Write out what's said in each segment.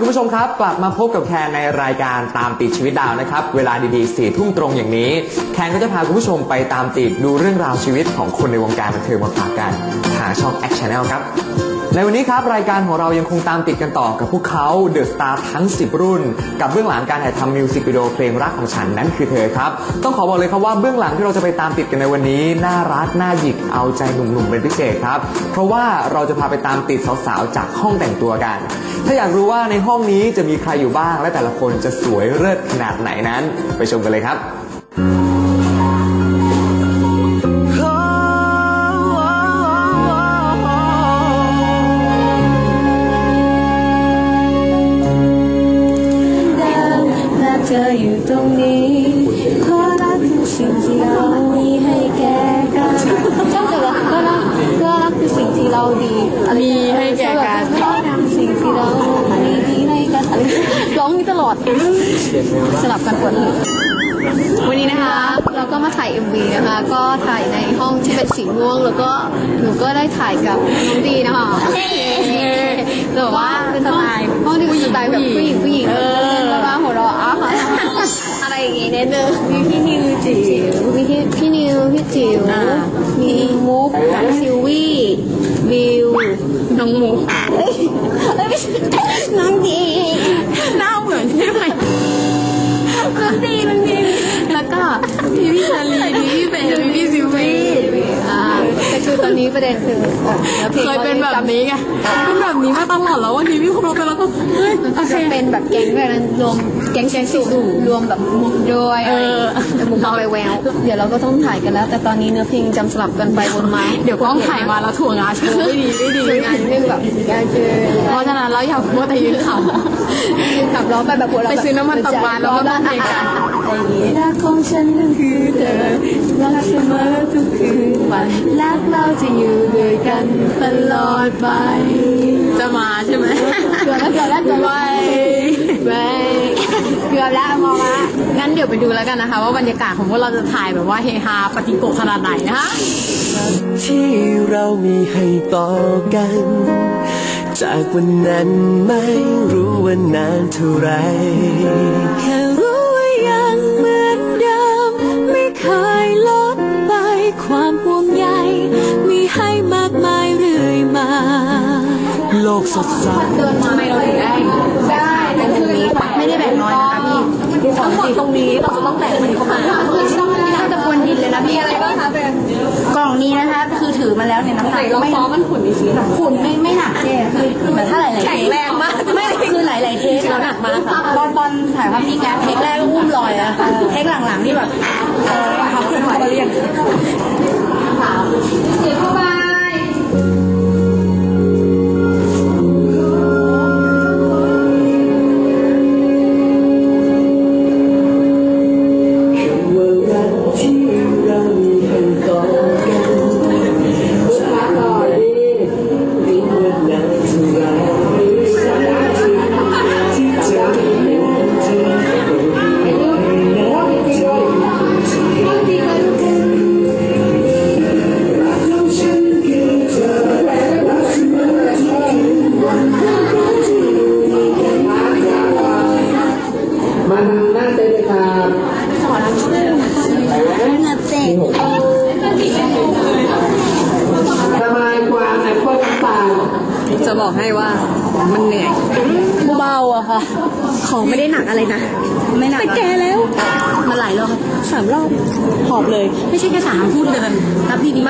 คุณผู้ชมครับ กลับมาพบกับแคนในรายการตามติดชีวิตดาวนะครับ เวลาดีๆสี่ทุ่มตรงอย่างนี้ แคนก็จะพาคุณผู้ชมไปตามติดดูเรื่องราวชีวิตของคนในวงการบันเทิงมาฝากกันทางช่องแอคชั่นแนลครับ ในวันนี้ครับ รายการของเรายังคงตามติดกันต่อกับพวกเขาเดอะสตาร์ทั้ง 10 รุ่น กับเบื้องหลังการถ่ายทำมิวสิกวิดีโอเพลงรักของฉันนั้นคือเธอครับ ต้องขอบอกเลยครับว่าเบื้องหลังที่เราจะไปตามติดกันในวันนี้ น่ารักน่าหยิกเอาใจหนุ่มๆเป็นพิเศษครับ เพราะว่าเราจะพาไปตามติดสาวๆจากห้องแต่งตัวกัน ถ้าอยากรู้ว่าในห้องนี้จะมีใครอยู่บ้างและแต่ละคนจะสวยเลิศขนาดไหนนั้น ไปชมกันเลยครับ ร้องนี่ตลอดสลับกันปวดหัว วันนี้นะคะเราก็มาถ่าย MV นะคะ ก็ถ่ายในห้องที่เป็นสีม่วง แล้วก็หนูก็ได้ถ่ายกับน้องดีนะคะแต่ว่าเป็นสไตล์ห้องที่เป็นสไตล์แบบผู้หญิงผู้หญิงเออแล้วก็หัวเราะอะอะไรอย่างงี้นิดนึงมีพี่นิวจิ๋วมีพี่พี่นิวพี่จิ๋วมีมุกซิลวี่บิวน้องหมูเอ้ยเอ้ยไม่ใช่น้องดีหน้าเหมือนใช่ไหมน้อง ดีน้องดีแล้วก็พี่พี่ชาลีพี่พี่เบนพี่พี่ซิวี่ อตอนนี้ประเด็นคือแล้วพลงเคยเป็นแบบนี้ไงเป็นแบบนี้มาตลอดแล้ววันนี้พี่ครูไปแล้วก็เฮ้ยโอก็เคจะเป็นแบบแก๊งแบบนั้นรวมแก๊งแก๊งสูรวมแบบมุกด้วยเออแต่มุกเอาไปแววเดี๋ยวเราก็ต้องถ่ายกันแล้ว แต่ตอนนี้เนื้อเพลงจำสลับกันไปวนมาเดี๋ยวกล้องถ่ายมาแล้วถ่วงงานโชว์ไม่ดีไม่ดีคืองานนึงแบบงานคือเพราะฉะนั้นเราอย่าพูดแต่ยืนขขับร้องไปแบบหัวเราะไปซื้อน้ำมันตกปลาแล้วก็ร้องเพลงกัน รักของฉันนั้นคือเธอรักเสมอทุกคืนวันรักเราจะอยู่ด้วยกันตลอดไป จะมาใช่ไหมเกือบแล้วเกือบแล้วเกือบไปแล้วเกือบแล้วมองละงั้นเดี๋ยวไปดูแล้วกันนะคะ ว่าบรรยากาศของพวกเราจะถ่ายแบบว่าเฮฮาปฏิโกขนาดไหนนะคะที่เรามีให้ต่อกัน จากวันนั้นไม่รู้ว่านานเท่าไร กสดใสเดินมาไม่เราถึงได้ได้แต่ตรงนี้ไม่ได้แบ่งน้อยนะคะพี่ทั้งหมดตรงนี้เราจะต้องแบ่งมันเข้ามาน่าจะบนดินเลยนะพี่อะไรบ้างคะเป็นกล่องนี้นะคะคือถือมาแล้วเนี่ยน้ำหนักไม่ซ้อมมันขุ่นมีสีขุ่นไม่ไม่หนักเจ๊คือคือเหมือนถ้าหลายๆเทปแรงมากไม่คือหลายๆเทปแล้วหนักมากค่ะตอนตอนถ่ายภาพพี่แก๊สเทคแรกก็อุ้มลอยอะเทคหลังๆนี่แบบเออเขาขึ้นมาเรียกเสียเข้าไปว่า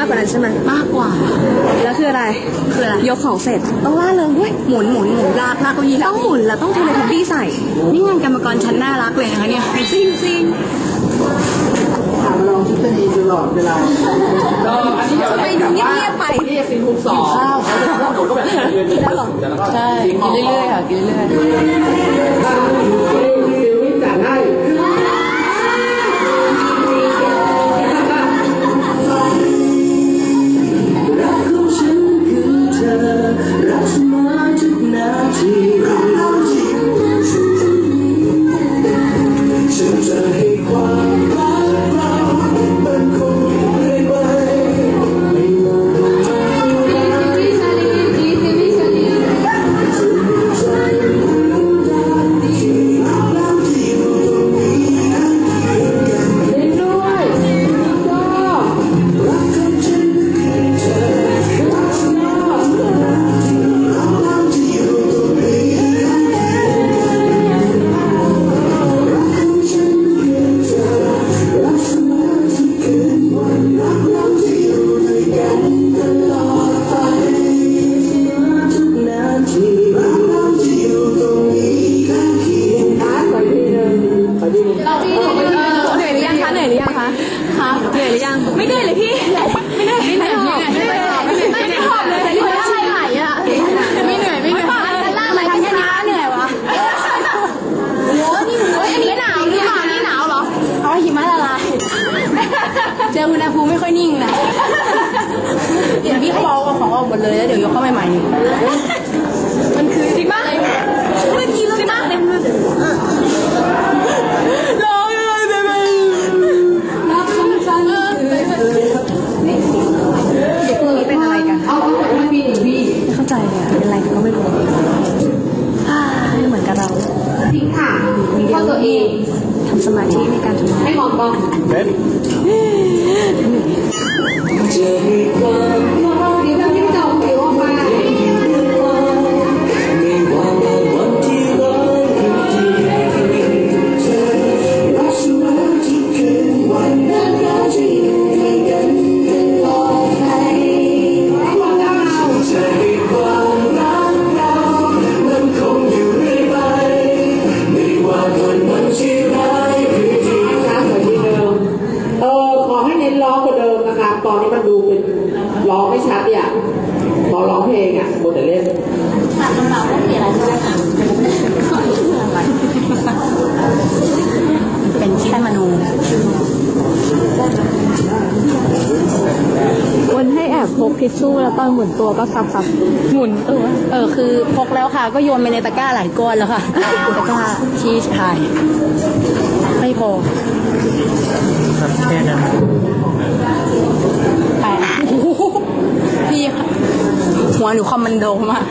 กกว่านั้นใช่ไหมมากกว่า แล้วคืออะไรคืออะไรยกของเสร็จต้องล่าเริงด้วยหมุนหมุนหมุนลากลากเก้าอี้ต้องหมุนแล้วต้องเทเลทับบี้ใส่ นี่งานกรรมกรชั้นน่ารักเลยนะคะเนี่ยจริงจริงถามลองทฤษฎีตลอดเวลาก็อันนี้เดี๋ยวไปดูเงียบๆไปนี่สิบหกสองข้าวหนูก็แบบเดือนนี้หรอใช่กินเรื่อยๆค่ะกินเรื่อยถ้ mas matugnati ทิชชู่แล้วตอนหมุนตัวก็ซับซับหมุนตัวเออคือพกแล้วค่ะ ก็โยนไปในตะกร้าหลายก้อนแล้วค่ะตะกร้าที่ถ่าย ไม่พอแค่นั้นแปดพี่ค่ะหัวหนูคอมมันโดมาก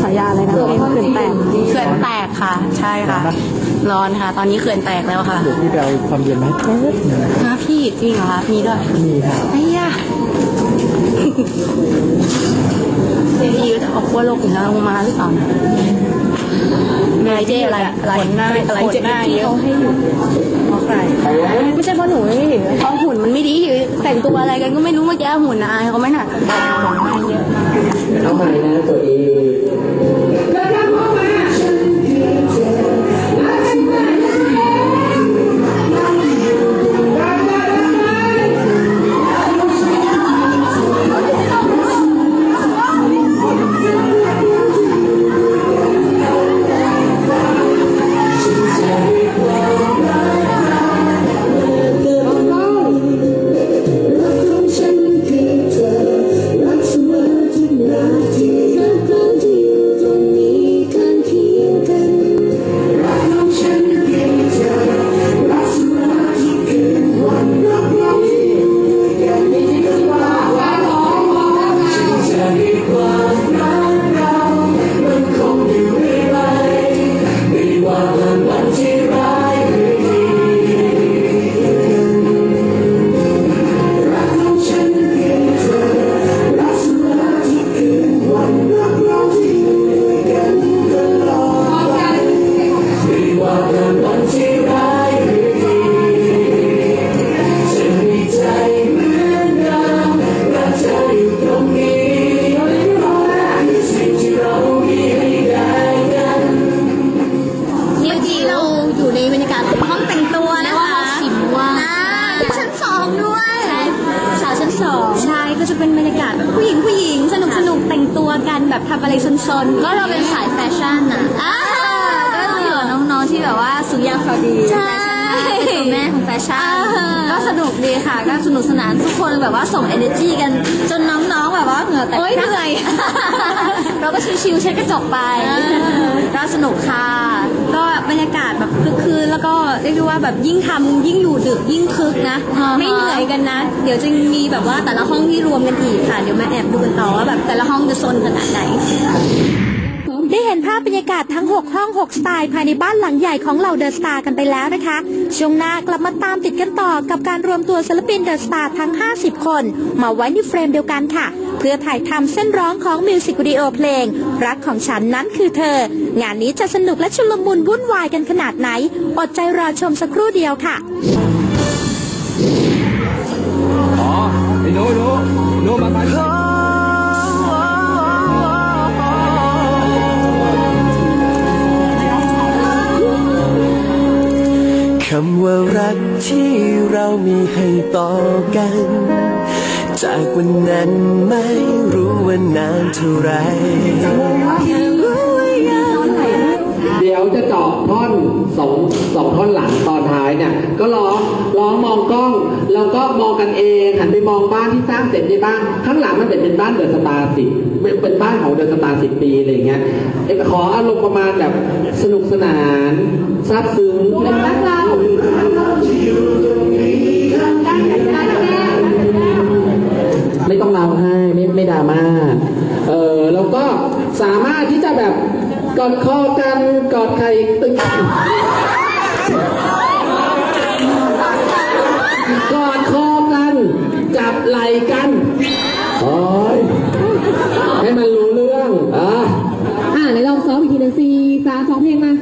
ฉายาอะไรนะเขื่อนแตกเขื่อนแตกค่ะ ใช่ค่ะ ร้อนค่ะ ตอนนี้เขื่อนแตกแล้วค่ะพี่ไปเอาความเย็นไหมนะพี่จริงเหรอคะมีด้วยมีครับไอ้ยะพี่ก็จะออกขั้วโลกเหนือลงมาหรือเปล่านะอะไรเจ๊อะไรอะไรหน้าอะไรเจ๊หน้าเยอะให้อยู่เพราะใครไม่ใช่เพราะหนูไม่เห็นเพราะหุ่นมันไม่ดีแต่งตัวอะไรกันก็ไม่รู้เมื่อกี้หุ่นอายเขาไหมน่ะของหน้าเยอะมากเอาใหม่นะตัวเอง งๆแบบว่าเหงื่อแตกเหนื่อย เราก็ชิวๆเช็ดกระจกไปก็สนุกค่ะ ก็บรรยากาศแบบคึกคืนแล้วก็เรียกได้ว่าแบบยิ่งทำยิ่งอยู่ดึกยิ่งคึกนะ ไม่เหนื่อยกันนะ เดี๋ยวจะมีแบบว่าแต่ละห้องที่รวมกันอีกค่ะ เดี๋ยวมาแอบดูกันต่อว่าแบบแต่ละห้องจะโซนขนาดไหนได้เห็นภาพบรรยากาศทั้ง 6 ห้อง 6 สไตล์ภายในบ้านหลังใหญ่ของเหล่าเดอะสตาร์กันไปแล้วนะคะ ช่วงหน้ากลับมาตามติดกันต่อกับการรวมตัวศิลปินเดอะสตาร์ทั้ง 50 คน มาไว้ในเฟรมเดียวกันค่ะ เพื่อถ่ายทำเส้นร้องของมิวสิกวิดีโอเพลง รักของฉันนั้นคือเธอ งานนี้จะสนุกและชุลมุนวุ่นวายกันขนาดไหน อดใจรอชมสักครู่เดียวค่ะ จากวันนั้นไม่รู้ว่านานเท่าไหรแค่รู้ว่ายังเดี๋ยวจะเจาะท่อนสองสองท่อนหลังตอนท้ายเนี่ย ก็ร้องร้องมองกล้องแล้วก็มองกันเองหันไปมองบ้านที่สร้างเสร็จในบ้านข้างหลังมันเป็นเป็นบ้านเดอะสตาร์สิเป็นเป็นบ้านของเดอะสตาร์สิบปีอะไรอย่างเงี้ยเอ้ยขออารมณ์ประมาณแบบสนุกสนานซาบซึ้งเป็นรัก ต้องเราให้ไม่ไม่ดราม่าเออแล้วก็สามารถที่จะแบบกอดคอกันกอดใครตึงกอดคอกัน จับไหล่กันโอ้ยให้มันรู้เรื่องอะอ่าไหนลองซ้อมอีกทีหนึ่งสี่สามสองเพลงมา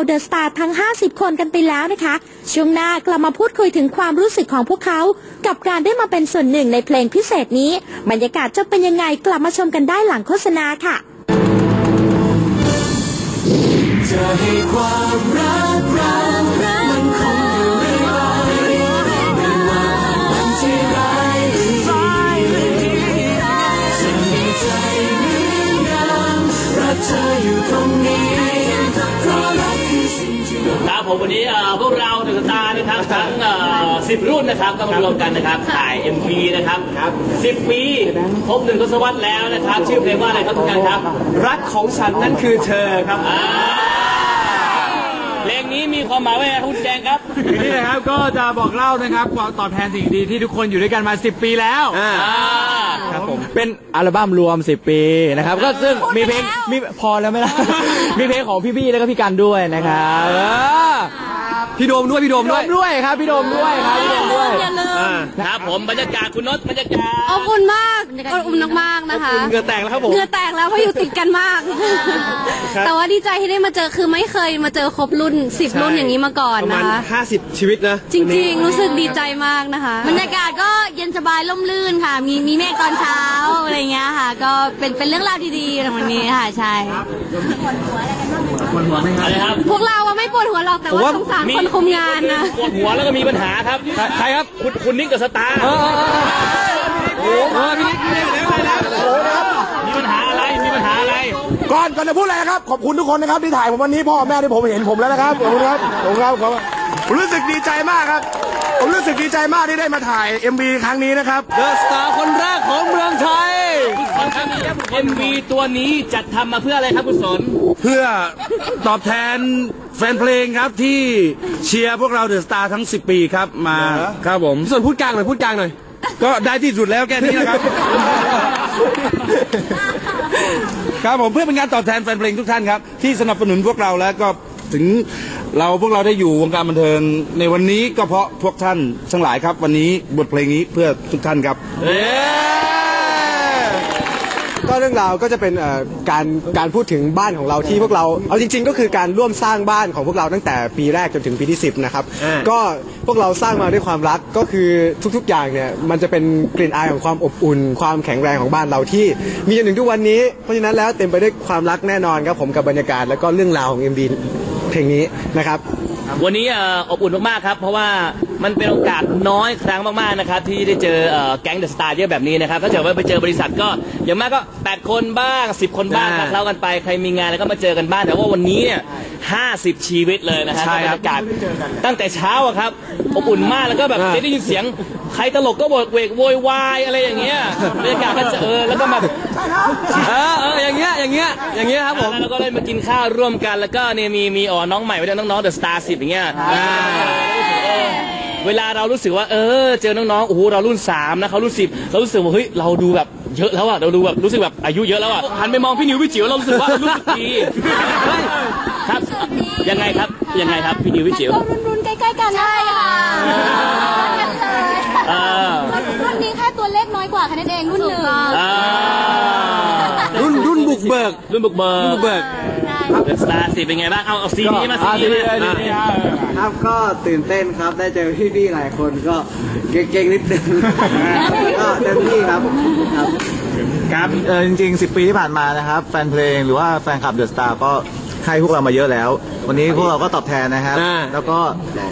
าเดอะสตาร์ทั้ง 50 คนกันไปแล้วนะคะ ช่วงหน้ากลับมาพูดคุยถึงความรู้สึกของพวกเขา กับการได้มาเป็นส่วนหนึ่งในเพลงพิเศษนี้ บรรยากาศจะเป็นยังไงกลับมาชมกันได้หลังโฆษณาค่ะจะให้ความรักเรา ผมวันนี้เอ่อพวกเราเดอะสตาร์นะครับทั้งสิบรุ่นนะครับก็มารวมกันนะครับถ่าย MV นะครับครับสิบปีครบหนึ่งทศวรรษแล้วนะครับ ชื่อเพลงว่าอะไรครับทุกท่านครับ รักของฉันนั่นคือเธอครับอ่าเพลงนี้มีความหมายว่าไงครับคุณแดงครับนี่นะครับก็จะบอกเล่านะครับความตอบแทนสิ่งดีที่ทุกคนอยู่ด้วยกันมา 10 ปีแล้วอ่า ครับผมเป็นอัลบั้มรวม 10 ปีนะครับ ก็ซึ่งมีเพลงมีพอแล้วไหมล่ะ มีเพลงของพี่บี้แล้วก็พี่กันด้วยนะครับเออ พี่โดมด้วยพี่โดมด้วยด้วยครับพี่โดมด้วยครับพี่โดมด้วย อย่าลืมครับผมบรรยากาศคุณนศบรรยากาศอบอุ่นมากอบอุ่นมากๆนะคะเหงื่อแตกแล้วครับผม เหงื่อแตกแล้วเพราะอยู่ติดกันมากแต่ว่าดีใจที่ได้มาเจอคือไม่เคยมาเจอครบรุ่น 10 รุ่นอย่างนี้มาก่อนประมานะณคะ 50 ชีวิตนะจริงๆ รู้สึกดีใจมากนะคะ บรรยากาศก็เย็นสบายล่มลื่นค่ะ มีมีเมฆตอนเช้าอะไรเงี้ยค่ะ ก็เป็นเป็นเรื่องราวดีๆในวันนี้ค่ะใช่ อะไรครับพวกเราอะไม่ปวดหัวหรอกแต่ว่าสงสารคนคุมงานนะปวดหัวแล้วก็มีปัญหาครับ ใครครับ คุณคุณนิกกับสตาร์เออเออเออเออพี่นิกพี่นิกเดี๋ยวไปแล้วมีปัญหาอะไร มีปัญหาอะไร ก่อนก่อนจะพูดอะไรนะครับ ขอบคุณทุกคนนะครับที่ถ่ายผมวันนี้พ่อแม่ที่ผมเห็นผมแล้วนะครับ ขอบคุณครับ ขอบคุณครับขอบคุณผมรู้สึกดีใจมากครับ ผมรู้สึกดีใจมากที่ได้มาถ่าย MV ครั้งนี้นะครับ เดอะสตาร์คนแรกของเมืองไทยคุณสนครับ MV ตัวนี้จัดทำมาเพื่ออะไรครับคุณสน เพื่อตอบแทนแฟนเพลงครับที่เชียร์พวกเราเดอะสตาร์ทั้ง 10 ปีครับมาครับผม ส่วนพูดกลางหน่อยพูดกลางหน่อย ก็ได้ที่สุดแล้วแค่นี้นะครับ ครับผมเพื่อเป็นการตอบแทนแฟนเพลงทุกท่านครับ ที่สนับสนุนพวกเราแล้วก็ถึงเราพวกเราได้อยู่วงการบันเทิงในวันนี้ก็เพราะพวกท่านทั้งหลายครับ วันนี้บทเพลงนี้เพื่อทุกท่านครับ ก็เรื่องราวก็จะเป็นเอ่อการการพูดถึงบ้านของเราที่พวกเราเอาจริง ๆ ก็คือการร่วมสร้างบ้านของพวกเราตั้งแต่ปีแรกจนถึงปีที่10นะครับอ่า ก็พวกเราสร้างมาด้วยความรักก็คือทุกๆอย่างเนี่ยมันจะเป็นกลิ่นอายของความอบอุ่น ความแข็งแรงของบ้านเราที่ มีจนถึงทุกวันนี้เพราะฉะนั้นแล้วเต็มไปด้วยความรักแน่นอนครับผมกับบรรยากาศแล้วก็เรื่องราวของ MV เพลงนี้นะครับ วันนี้เอ่ออบอุ่นมากๆครับ เพราะว่ามันเป็นโอกาสน้อยครั้งมากๆนะครับ ที่ได้เจอเอ่อแก๊งเดอะสตาร์เยอะแบบนี้นะครับถ้าเกิดว่าไปเจอบริษัทก็อย่างมากก็ 8 คนบ้าง 10 คนบ้างอ่าคเล่ากันไปใครมีงานแล้วก็มาเจอกันบ้างแต่ว่าวันนี้เนี่ย50 ชีวิตเลยนะครับใช่บรครับรยากาศตั้งแต่เช้าอะครับอบอุ่นมากแล้วก็แบบอ่าได้ยินเสียง ใครตลกก็โวกเวกโวยวายอะไรอย่างเงี้ยบรรยากาศก็จะเออแล้วก็มาเออเอออย่างเงี้ยอย่างเงี้ยอย่างเงี้ยครับผมแล้วก็เลยมากินข้าวร่วมกันแล้วก็เนี่ยมีมีอ๋อน้องใหม่ไว้ด้วยน้องๆเดอะสตาร์สิบอย่างเงี้ยเวลาเรารู้สึกว่าเออ เจอน้องๆโอ้โหเรารุ่นสามนะเขารุ่นสิบเรารู้สึกว่าเฮ้ยเราดูแบบเยอะแล้วอะเราดูแบบรู้สึกแบบอายุเยอะแล้วอะหันไปมองพี่นิวพี่จิ๋วเรารู้สึกว่ารู้สึกดีเฮ้ยครับยังไงครับยังไงครับพี่นิวพี่จิ๋วก็รุ่นรุ่นๆใกล้ๆกันใช่ค่ะกันเลย อ่า รุ่นนี้แค่ตัวเลขน้อยกว่าแค่นั้นเองรุ่นหนึ่ง อ่า รุ่นรุ่นบุ กเบิกรุ่นบุกเบิรุ่นบุกเบิกเดอะสตาร์สิบเป็นไงบ้าง เอาเอาซีนี้มาซีนี้มาครับก็ตื่นเต้นครับได้เจอพี่ๆหลายคนก็เก่งๆนิดนึงก็เต็มที่ครับครับครับเออจริงๆ 10 ปีที่ผ่านมานะครับ แฟนเพลงหรือว่าแฟนคลับเดอะสตาร์ก็ให้พวกเรามาเยอะแล้ว วันนี้พวกเราก็ตอบแทนนะครับอ่าแล้วก็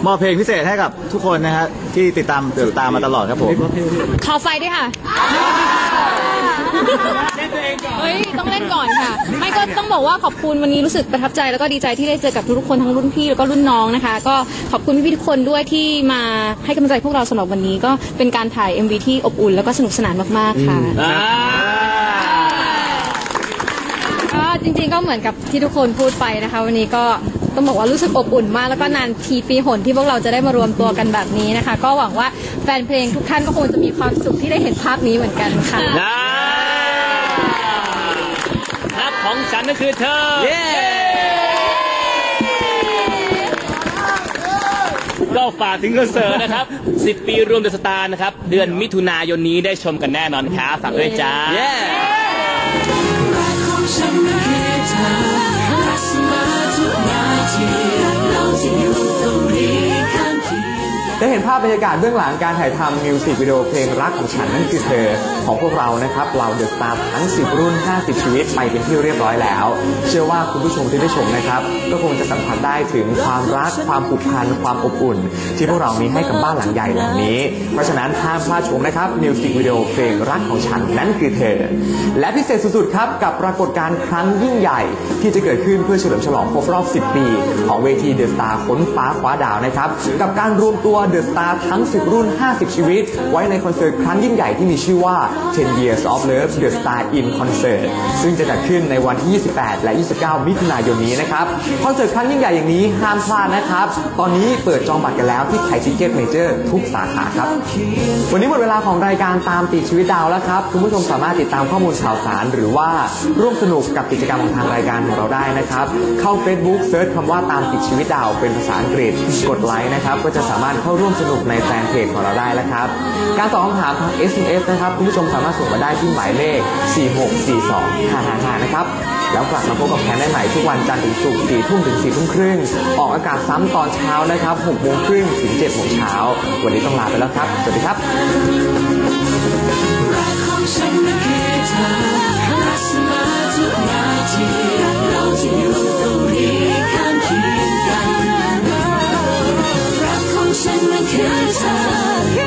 มอบเพลงพิเศษให้กับทุกคนนะฮะที่ติดตามเดอะสตาร์มาตลอดครับผมขอไฟด้วยค่ะ เฮ้ยต้องเล่นก่อนค่ะ ไม่ก็ต้องบอกว่าขอบคุณวันนี้รู้สึกประทับใจแล้วก็ดีใจที่ได้เจอกับทุกๆคนทั้งรุ่นพี่แล้วก็รุ่นน้องนะคะ ก็ขอบคุณพี่ๆทุกคนด้วยที่มาให้กำลังใจพวกเราสำหรับวันนี้ ก็เป็นการถ่าย MV ที่อบอุ่นแล้วก็สนุกสนานมากๆค่ะ ก็จริงๆก็เหมือนกับที่ทุกคนพูดไปนะคะ วันนี้ก็ต้องบอกว่ารู้สึกอบอุ่นมาก แล้วก็นานทีปีหนที่พวกเราจะได้มารวมตัวกันแบบนี้นะคะ ก็หวังว่าแฟนเพลงทุกท่านก็คงจะมีความสุขที่ได้เห็นภาพนี้เหมือนกันค่ะครั ของฉันก็คือเธอเย้ก็ฝากถึงคอนเสิร์ตนะครับ 10 ปีรวมเดอะสตาร์นะครับ เดือนมิถุนายนนี้ได้ชมกันแน่นอนครับฝากด้วยจ้าเย้ ได้เห็นภาพบรรยากาศเบื้องหลังการถ่ายทำมิวสิกวิดีโอเพลงรักของฉันนั่นคือเธอ ของพวกเรานะครับเหล่าเดอะสตาร์ทั้ง 10 รุ่น 50 ชีวิตไปเป็นที่เรียบร้อยแล้ว เชื่อว่าคุณผู้ชมที่ได้ชมนะครับก็คงจะสัมผัสได้ถึงความรักความผูกพันความอบอุ่น ที่พวกเรามีให้กับบ้านหลังใหญ่หลังนี้ เพราะฉะนั้นห้ามพลาดชมนะครับมิวสิกวิดีโอเพลงรักของฉันนั่นคือเธอ และพิเศษสุดๆครับกับปรากฏการณ์ครั้งยิ่งใหญ่ ที่จะเกิดขึ้นเพื่อเฉลิมฉลองครบรอบ 10 ปี ของเวทีเดอะสตาร์ค้นฟ้าคว้าดาวนะครับกับการรวมตัว The Star ทั้ง 10 รุ่น 50 ชีวิต ไว้ในคอนเสิร์ตครั้งยิ่งใหญ่ที่มีชื่อว่า 10 Years of Love The Star in Concert ซึ่งจะจัดขึ้นในวันที่ 28 และ 29 มิถุนายนนี้นะครับ คอนเสิร์ตครั้งยิ่งใหญ่อย่างนี้ห้ามพลาดนะครับ ตอนนี้เปิดจองบัตรกันแล้วที่ไทยทิเก็ตเมเจอร์ทุกสาขาครับ วันนี้หมดเวลาของรายการตามติดชีวิตดาวแล้วครับ คุณผู้ชมสามารถติดตามข้อมูลข่าวสาร หรือว่าร่วมสนุกกับกิจกรรมของทางรายการของเราได้นะครับ เข้า Facebook เซิร์ชคำว่าตามติดชีวิตดาวเป็นภาษาอังกฤษ กดไลค์นะครับ ก็จะสามารถเข้าร่วมสนุกในแฟนเพจของเราได้แล้วครับ การตอบคำถามทาง SMS นะครับคุณผู้ชมสามารถส่งมาได้ที่หมายเลข 4642555 นะครับ แล้วกลับมาพบกับแคนได้ใหม่ทุกวันจันทร์ถึงศุกร์4ทุ่มถึง4ทุ่มครึ่ง ออกอากาศซ้ำตอนเช้านะครับ6โมงครึ่งถึง7โมงเช้า วันนี้ต้องลาไปแล้วครับ สวัสดีครับ ฉันนั้นคือเธอ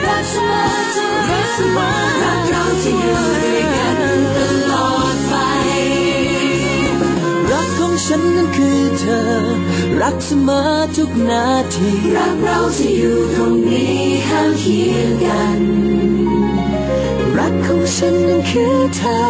รักเสมอทุกรักเสมอรักเราจะอยู่ด้วยกันตลอดไป รักของฉันนั้นคือเธอ รักเสมอทุกนาที รักเราจะอยู่ตรงนี้ข้างเคียงกัน รักของฉันนั้นคือเธอ